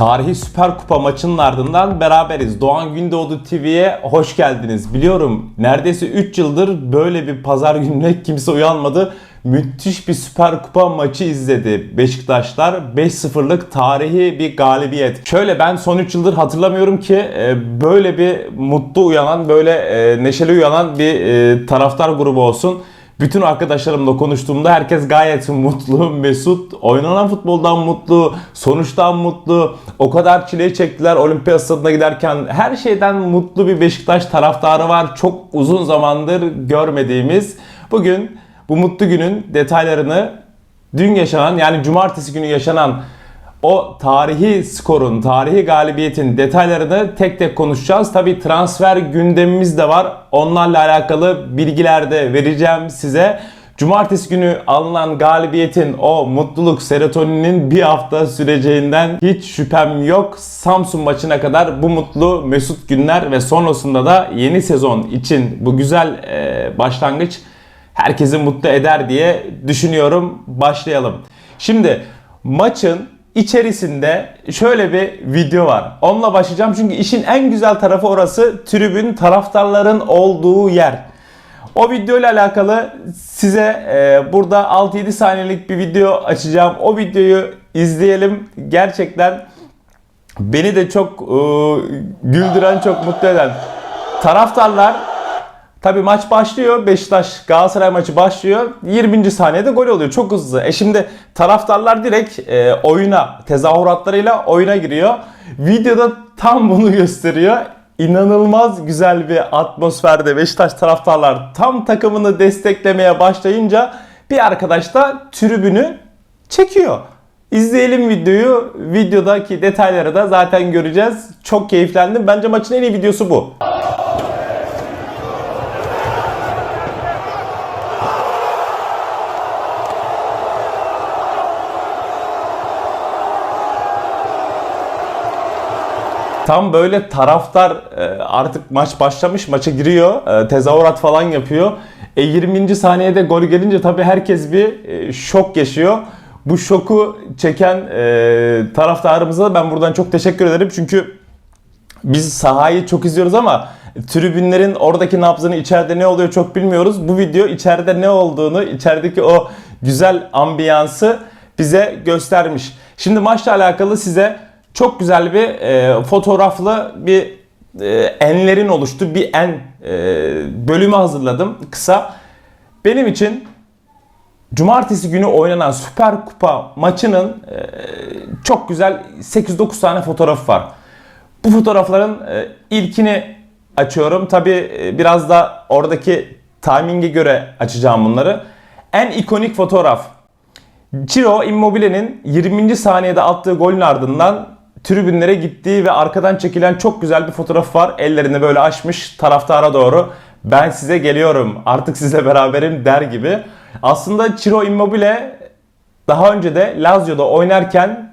Tarihi Süper Kupa maçının ardından beraberiz. Doğan Gündoğdu TV'ye hoş geldiniz. Biliyorum neredeyse 3 yıldır böyle bir pazar gününe kimse uyanmadı. Müthiş bir Süper Kupa maçı izledi Beşiktaşlar. 5-0'lık tarihi bir galibiyet. Şöyle ben son 3 yıldır hatırlamıyorum ki e, böyle bir mutlu uyanan, böyle e, neşeli uyanan bir e, taraftar grubu olsun. Bütün arkadaşlarımla konuştuğumda herkes gayet mutlu, mesut, oynanan futboldan mutlu, sonuçtan mutlu. O kadar çile çektiler olimpiyat stadına giderken. Her şeyden mutlu bir Beşiktaş taraftarı var. Çok uzun zamandır görmediğimiz. Bugün bu mutlu günün detaylarını dün yaşanan yani cumartesi günü yaşanan o tarihi skorun, tarihi galibiyetin detaylarını tek tek konuşacağız. Tabi transfer gündemimiz de var. Onlarla alakalı bilgiler de vereceğim size. Cumartesi günü alınan galibiyetin o mutluluk serotoninin bir hafta süreceğinden hiç şüphem yok. Samsun maçına kadar bu mutlu mesut günler ve sonrasında da yeni sezon için bu güzel e, başlangıç herkesi mutlu eder diye düşünüyorum. Başlayalım. Şimdi maçın içerisinde şöyle bir video var. Onunla başlayacağım çünkü işin en güzel tarafı orası tribün taraftarların olduğu yer. O video ile alakalı size e, burada 6-7 saniyelik bir video açacağım. O videoyu izleyelim. Gerçekten beni de çok e, güldüren, çok mutlu eden taraftarlar Tabii maç başlıyor. Beşiktaş Galatasaray maçı başlıyor. 20. saniyede gol oluyor. Çok hızlı. E şimdi taraftarlar direkt e, oyuna, tezahüratlarıyla oyuna giriyor. Videoda tam bunu gösteriyor. İnanılmaz güzel bir atmosferde Beşiktaş taraftarlar tam takımını desteklemeye başlayınca bir arkadaş da tribünü çekiyor. İzleyelim videoyu. Videodaki detayları da zaten göreceğiz. Çok keyiflendim. Bence maçın en iyi videosu bu. Tam böyle taraftar e, artık maç başlamış maça giriyor. e, Tezahürat falan yapıyor. E 20. saniyede gol gelince tabii herkes bir e, şok yaşıyor. Bu şoku çeken taraftarımıza ben buradan çok teşekkür ederim. Çünkü biz sahayı çok izliyoruz ama tribünlerin oradaki nabzını içeride ne oluyor çok bilmiyoruz. Bu video içeride ne olduğunu, içerideki o güzel ambiyansı bize göstermiş. Şimdi maçla alakalı size çok güzel bir e, fotoğraflı bir e, enlerin oluştu bir en e, bölümü hazırladım kısa. Benim için Cumartesi günü oynanan Süper Kupa maçının e, çok güzel 8-9 tane fotoğraf var. Bu fotoğrafların e, ilkini açıyorum. Tabi biraz da oradaki timing'e göre açacağım bunları. En ikonik fotoğraf. Ciro Immobile'nin 20. saniyede attığı golün ardından tribünlere gittiği ve arkadan çekilen çok güzel bir fotoğraf var. Ellerini böyle açmış taraftara doğru. Ben size geliyorum artık sizle beraberim der gibi. Aslında Ciro Immobile daha önce de Lazio'da oynarken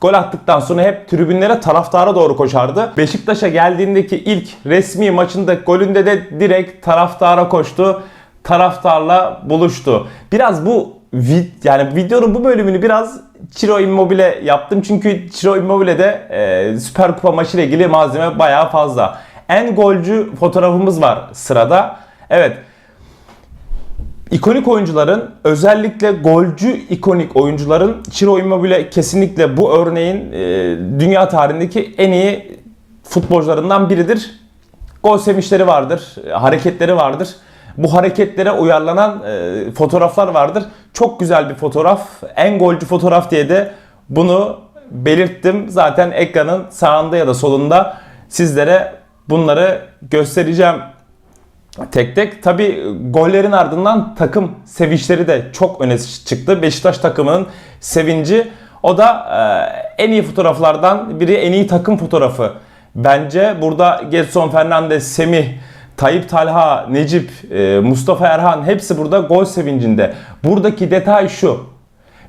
gol attıktan sonra hep tribünlere taraftara doğru koşardı. Beşiktaş'a geldiğindeki ilk resmi maçında golünde de direkt taraftara koştu. Taraftarla buluştu. Biraz bu vid yani videonun bu bölümünü biraz Ciro Immobile yaptım. Çünkü Ciro Immobile'de e, Süper Kupa maçı ile ilgili malzeme bayağı fazla. En golcü fotoğrafımız var sırada. Evet. İkonik oyuncuların özellikle golcü ikonik oyuncuların Ciro Immobile kesinlikle bu örneğin e, dünya tarihindeki en iyi futbolcularından biridir. Gol sevinçleri vardır, hareketleri vardır. Bu hareketlere uyarlanan e, fotoğraflar vardır. Çok güzel bir fotoğraf. En golcü fotoğraf diye de bunu belirttim. Zaten ekranın sağında ya da solunda sizlere bunları göstereceğim tek tek. Tabi gollerin ardından takım sevinçleri de çok öne çıktı. Beşiktaş takımının sevinci o da e, en iyi fotoğraflardan biri en iyi takım fotoğrafı. Bence burada Getson Fernandes, Semih, Tayyip Talha, Necip, e, Mustafa Erhan hepsi burada gol sevincinde. Buradaki detay şu.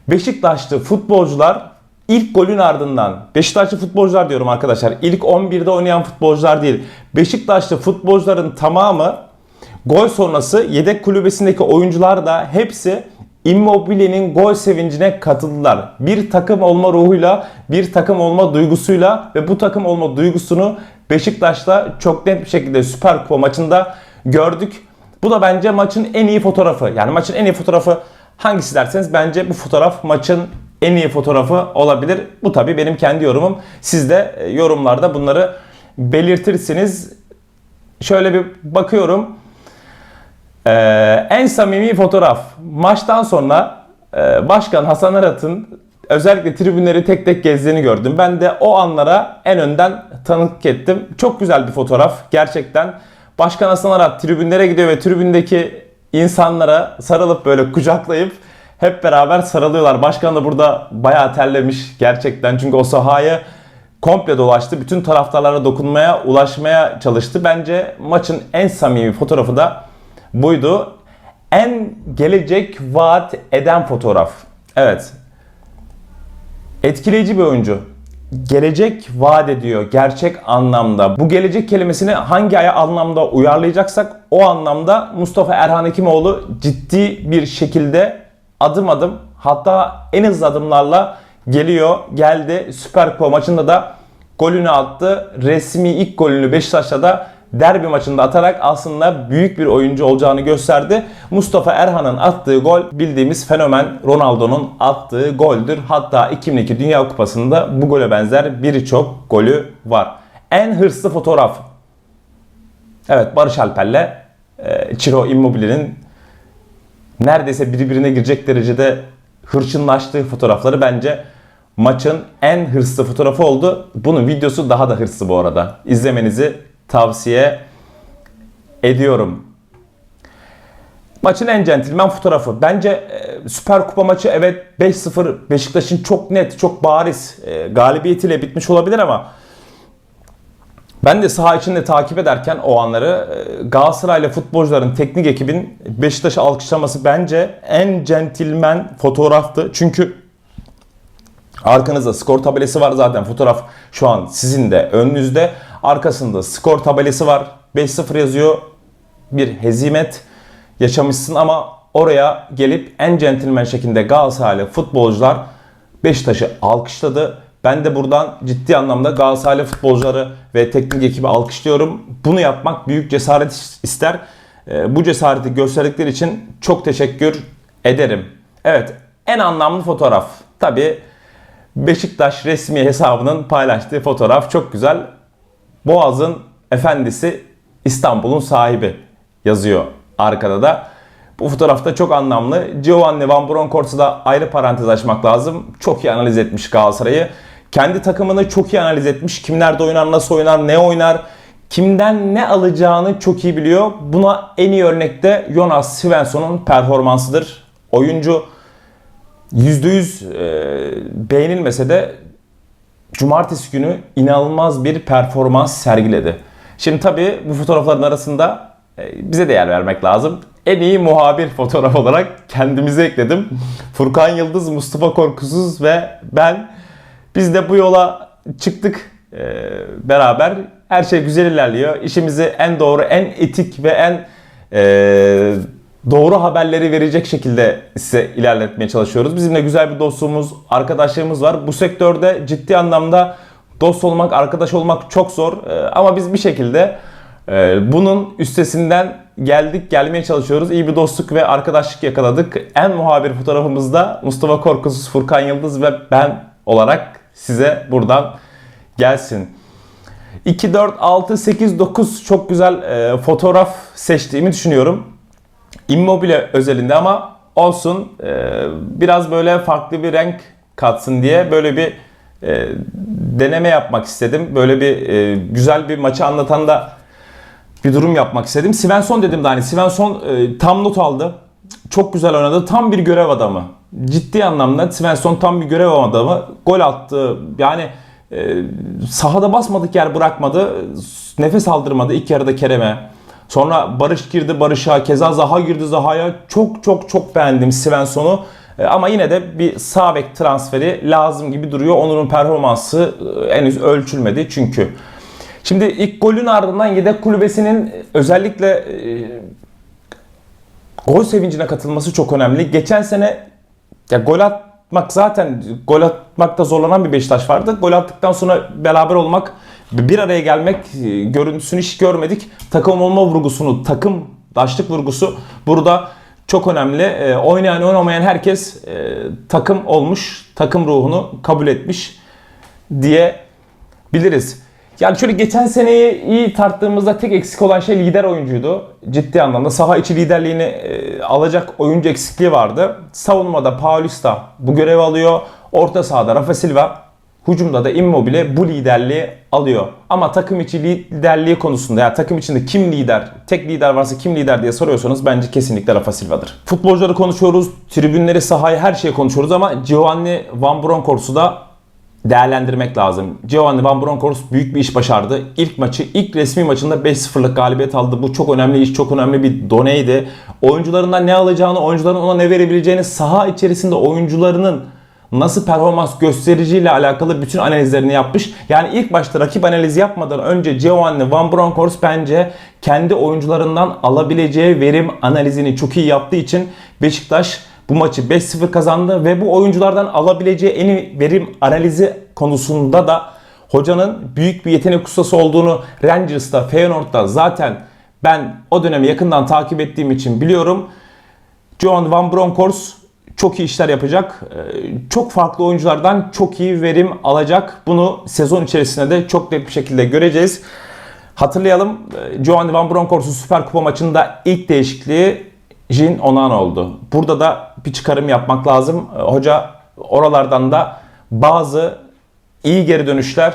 Beşiktaşlı futbolcular ilk golün ardından Beşiktaşlı futbolcular diyorum arkadaşlar. İlk 11'de oynayan futbolcular değil. Beşiktaşlı futbolcuların tamamı gol sonrası yedek kulübesindeki oyuncular da hepsi Immobile'nin gol sevincine katıldılar. Bir takım olma ruhuyla, bir takım olma duygusuyla ve bu takım olma duygusunu Beşiktaş'ta çok net bir şekilde Süper Kupa maçında gördük. Bu da bence maçın en iyi fotoğrafı. Yani maçın en iyi fotoğrafı hangisi derseniz bence bu fotoğraf maçın en iyi fotoğrafı olabilir. Bu tabi benim kendi yorumum. Siz de e, yorumlarda bunları belirtirsiniz. Şöyle bir bakıyorum. Ee, en samimi fotoğraf. Maçtan sonra e, Başkan Hasan Arat'ın özellikle tribünleri tek tek gezdiğini gördüm. Ben de o anlara en önden tanıklık ettim. Çok güzel bir fotoğraf gerçekten. Başkan Hasan Arat tribünlere gidiyor ve tribündeki insanlara sarılıp böyle kucaklayıp hep beraber sarılıyorlar. Başkan da burada bayağı terlemiş gerçekten. Çünkü o sahayı komple dolaştı. Bütün taraftarlara dokunmaya, ulaşmaya çalıştı. Bence maçın en samimi fotoğrafı da buydu. En gelecek vaat eden fotoğraf. Evet. Etkileyici bir oyuncu. Gelecek vaat ediyor gerçek anlamda. Bu gelecek kelimesini hangi aya anlamda uyarlayacaksak o anlamda Mustafa Erhan Hekimoğlu ciddi bir şekilde adım adım hatta en hızlı adımlarla geliyor. Geldi. Süper Kupa maçında da golünü attı. Resmi ilk golünü Beşiktaş'ta da derbi maçında atarak aslında büyük bir oyuncu olacağını gösterdi. Mustafa Erhan'ın attığı gol bildiğimiz fenomen Ronaldo'nun attığı goldür. Hatta 2002 Dünya Kupası'nda bu gole benzer birçok golü var. En hırslı fotoğraf. Evet Barış Alper'le e, Ciro Immobile'nin neredeyse birbirine girecek derecede hırçınlaştığı fotoğrafları bence maçın en hırslı fotoğrafı oldu. Bunun videosu daha da hırslı bu arada. İzlemenizi tavsiye ediyorum. Maçın en centilmen fotoğrafı. Bence e, Süper Kupa maçı evet 5-0 Beşiktaş'ın çok net, çok bariz e, galibiyetiyle bitmiş olabilir ama ben de saha içinde takip ederken o anları e, Galatasaray'la futbolcuların teknik ekibin Beşiktaş'ı alkışlaması bence en centilmen fotoğraftı. Çünkü arkanızda skor tabelası var zaten fotoğraf şu an sizin de önünüzde. Arkasında skor tabelası var. 5-0 yazıyor. Bir hezimet yaşamışsın ama oraya gelip en centilmen şekilde Galatasaraylı futbolcular Beşiktaş'ı alkışladı. Ben de buradan ciddi anlamda Galatasaraylı futbolcuları ve teknik ekibi alkışlıyorum. Bunu yapmak büyük cesaret ister. Ee, bu cesareti gösterdikleri için çok teşekkür ederim. Evet, en anlamlı fotoğraf. Tabi Beşiktaş resmi hesabının paylaştığı fotoğraf çok güzel. Boğaz'ın efendisi İstanbul'un sahibi yazıyor arkada da. Bu fotoğrafta çok anlamlı. Giovanni Van Bronckhorst'u da ayrı parantez açmak lazım. Çok iyi analiz etmiş Galatasaray'ı. Kendi takımını çok iyi analiz etmiş. Kimlerde oynar, nasıl oynar, ne oynar, kimden ne alacağını çok iyi biliyor. Buna en iyi örnek de Jonas Svensson'un performansıdır. Oyuncu %100 e, beğenilmese de cumartesi günü inanılmaz bir performans sergiledi. Şimdi tabii bu fotoğrafların arasında e, bize değer vermek lazım. En iyi muhabir fotoğraf olarak kendimizi ekledim. Furkan Yıldız, Mustafa Korkusuz ve ben biz de bu yola çıktık e, beraber. Her şey güzel ilerliyor. İşimizi en doğru, en etik ve en e, doğru haberleri verecek şekilde size ilerletmeye çalışıyoruz. Bizimle güzel bir dostluğumuz, arkadaşlığımız var. Bu sektörde ciddi anlamda dost olmak, arkadaş olmak çok zor. Ee, ama biz bir şekilde e, bunun üstesinden geldik, gelmeye çalışıyoruz. İyi bir dostluk ve arkadaşlık yakaladık. En muhabir fotoğrafımızda Mustafa Korkusuz, Furkan Yıldız ve ben olarak size buradan gelsin. 2, 4, 6, 8, 9 çok güzel e, fotoğraf seçtiğimi düşünüyorum. Immobile özelinde ama olsun e, biraz böyle farklı bir renk katsın diye böyle bir e, deneme yapmak istedim. Böyle bir e, güzel bir maçı anlatan da bir durum yapmak istedim. Svensson dedim de hani Svensson tam not aldı. Çok güzel oynadı. Tam bir görev adamı. Ciddi anlamda Svensson tam bir görev adamı. Gol attı. Yani sahada basmadık yer bırakmadı. Nefes aldırmadı ilk yarıda Kerem'e. Sonra Barış girdi Barış'a, keza Zaha girdi Zaha'ya. Çok çok çok beğendim Svensson'u. E, ama yine de bir sağ bek transferi lazım gibi duruyor. Onur'un performansı e, henüz ölçülmedi çünkü. Şimdi ilk golün ardından yedek kulübesinin özellikle e, gol sevincine katılması çok önemli. Geçen sene ya gol atmak zaten gol atmakta zorlanan bir Beşiktaş vardı. Gol attıktan sonra beraber olmak, bir araya gelmek e, görüntüsünü hiç görmedik. Takım olma vurgusunu, takım daşlık vurgusu burada çok önemli. E, oynayan oynamayan herkes e, takım olmuş, takım ruhunu kabul etmiş diye biliriz. Yani şöyle geçen seneyi iyi tarttığımızda tek eksik olan şey lider oyuncuydu. Ciddi anlamda saha içi liderliğini e, alacak oyuncu eksikliği vardı. Savunmada Paulista bu görevi alıyor. Orta sahada Rafa Silva, hücumda da Immobile bu liderliği alıyor. Ama takım içi liderliği konusunda ya takım içinde kim lider, tek lider varsa kim lider diye soruyorsanız bence kesinlikle Rafa Silva'dır. Futbolcuları konuşuyoruz, tribünleri, sahayı her şeyi konuşuyoruz ama Giovanni Van Bronckhorst'u da değerlendirmek lazım. Giovanni Van Bronckhorst büyük bir iş başardı. İlk maçı, ilk resmi maçında 5-0'lık galibiyet aldı. Bu çok önemli iş, çok önemli bir doneydi. Oyuncularından ne alacağını, oyuncuların ona ne verebileceğini, saha içerisinde oyuncularının nasıl performans göstericiyle alakalı bütün analizlerini yapmış. Yani ilk başta rakip analizi yapmadan önce Giovanni Van Bronckhorst bence kendi oyuncularından alabileceği verim analizini çok iyi yaptığı için Beşiktaş bu maçı 5-0 kazandı ve bu oyunculardan alabileceği en iyi verim analizi konusunda da hocanın büyük bir yetenek ustası olduğunu Rangers'ta, Feyenoord'da zaten ben o dönemi yakından takip ettiğim için biliyorum. John Van Bronckhorst çok iyi işler yapacak. Ee, Çok farklı oyunculardan çok iyi verim alacak. Bunu sezon içerisinde de çok net bir şekilde göreceğiz. Hatırlayalım e, Giovanni Van Bronckhorst'un Süper Kupa maçında ilk değişikliği Jin Onan oldu. Burada da bir çıkarım yapmak lazım. Ee, Hoca oralardan da bazı iyi geri dönüşler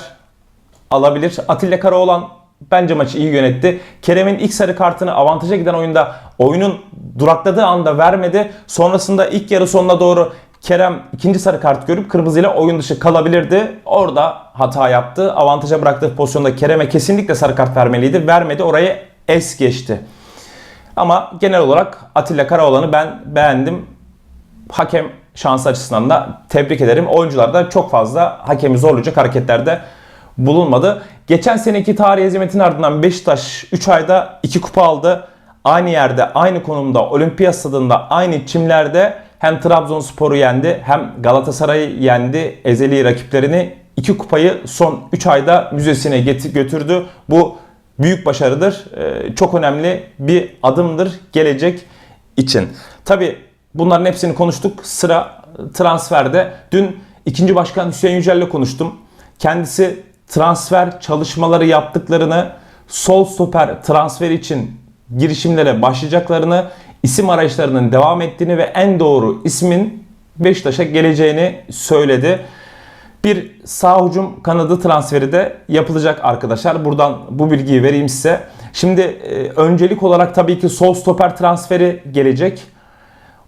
alabilir. Atilla Karaoğlan bence maçı iyi yönetti. Kerem'in ilk sarı kartını avantaja giden oyunda oyunun durakladığı anda vermedi. Sonrasında ilk yarı sonuna doğru Kerem ikinci sarı kart görüp kırmızıyla oyun dışı kalabilirdi. Orada hata yaptı. Avantaja bıraktığı pozisyonda Kerem'e kesinlikle sarı kart vermeliydi. Vermedi. Orayı es geçti. Ama genel olarak Atilla Karaoğlan'ı ben beğendim. Hakem şansı açısından da tebrik ederim. Oyuncular da çok fazla hakemi zorlayacak hareketlerde bulunmadı. Geçen seneki tarih hezimetin ardından Beşiktaş 3 ayda 2 kupa aldı. Aynı yerde, aynı konumda, olimpiyat stadında, aynı çimlerde hem Trabzonspor'u yendi hem Galatasaray'ı yendi. Ezeli rakiplerini iki kupayı son 3 ayda müzesine götürdü. Bu büyük başarıdır. Ee, çok önemli bir adımdır gelecek için. Tabi bunların hepsini konuştuk. Sıra transferde. Dün ikinci başkan Hüseyin Yücel'le konuştum. Kendisi transfer çalışmaları yaptıklarını, sol stoper transfer için girişimlere başlayacaklarını, isim arayışlarının devam ettiğini ve en doğru ismin Beşiktaş'a geleceğini söyledi. Bir sağ hücum kanadı transferi de yapılacak arkadaşlar. Buradan bu bilgiyi vereyim size. Şimdi e, öncelik olarak tabii ki sol stoper transferi gelecek.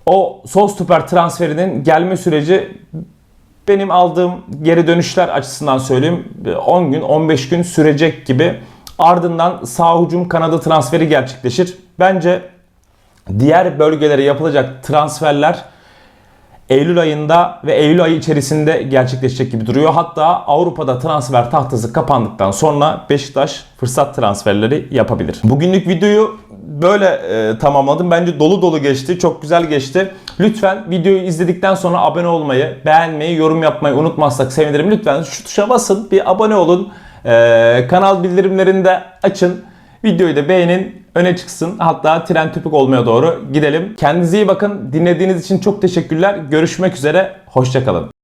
O sol stoper transferinin gelme süreci benim aldığım geri dönüşler açısından söyleyeyim 10 gün 15 gün sürecek gibi. Ardından sağ hücum kanadı transferi gerçekleşir. Bence diğer bölgelere yapılacak transferler Eylül ayında ve Eylül ayı içerisinde gerçekleşecek gibi duruyor. Hatta Avrupa'da transfer tahtası kapandıktan sonra Beşiktaş fırsat transferleri yapabilir. Bugünlük videoyu böyle e, tamamladım. Bence dolu dolu geçti. Çok güzel geçti. Lütfen videoyu izledikten sonra abone olmayı, beğenmeyi, yorum yapmayı unutmazsak sevinirim. Lütfen şu tuşa basın, bir abone olun. E, kanal bildirimlerini de açın. Videoyu da beğenin, öne çıksın. Hatta tren tüpük olmaya doğru gidelim. Kendinize iyi bakın. Dinlediğiniz için çok teşekkürler. Görüşmek üzere. Hoşçakalın.